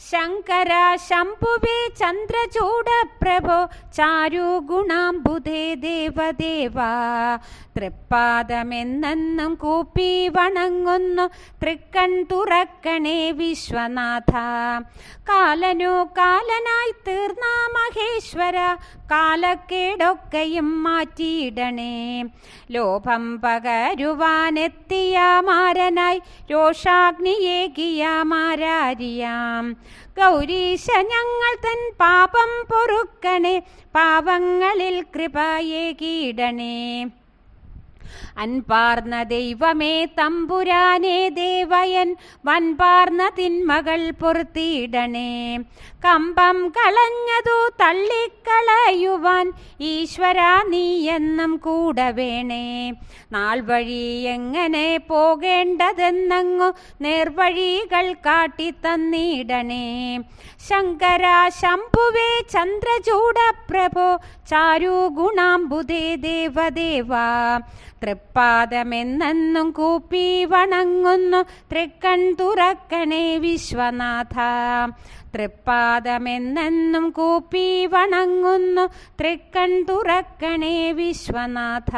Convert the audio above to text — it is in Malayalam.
शङ्कर शम्भुवे चन्द्रचूडप्रभो चारुगुणं बुधे दे ദേവദേവ തൃപ്പാദമെന്നെന്നും കൂപ്പി വണങ്ങുന്നു തൃക്കൺ തുറക്കണേ വിശ്വനാഥ. കാലനോ കാലനായി തീർന്ന മഹേശ്വര കാലക്കേടൊക്കെയും മാറ്റിയിടണേ. ലോഭം പകരുവാനെത്തിയ മാരനായി രോഷാഗ്നിയേകിയ മാരാരിയാം. ഗൗരീശ ഞങ്ങൾ തൻ പാപം പൊറുക്കണേ പാവങ്ങളിൽ కిరీడనే അൻപാർന്ന ദൈവമേ തമ്പുരാനേ ദേവയൻ വൻപാർന്ന തിന്മകൾ പൊറുത്തിയിടണേ കമ്പം കളഞ്ഞതു തള്ളിക്കളയുവാൻ ഈശ്വര നീ എന്നും കൂടെ വേണേ. നാൾ വഴി എങ്ങനെ പോകേണ്ടതെന്നങ്ങു നേർവഴികൾ കാട്ടിത്തന്നിടണേ. ശങ്കര ശംഭുവേ ചന്ദ്രചൂടപ്രഭോ ചാരുഗുണാംബുദേ ദേവദേവ. തൃപ്പാദമെന്നെന്നും കൂപ്പി വണങ്ങുന്നു തൃക്കൺ തുറക്കണേ വിശ്വനാഥ. തൃപ്പാദമെന്നെന്നും കൂപ്പി വണങ്ങുന്നു തൃക്കൺ തുറക്കണേ വിശ്വനാഥ.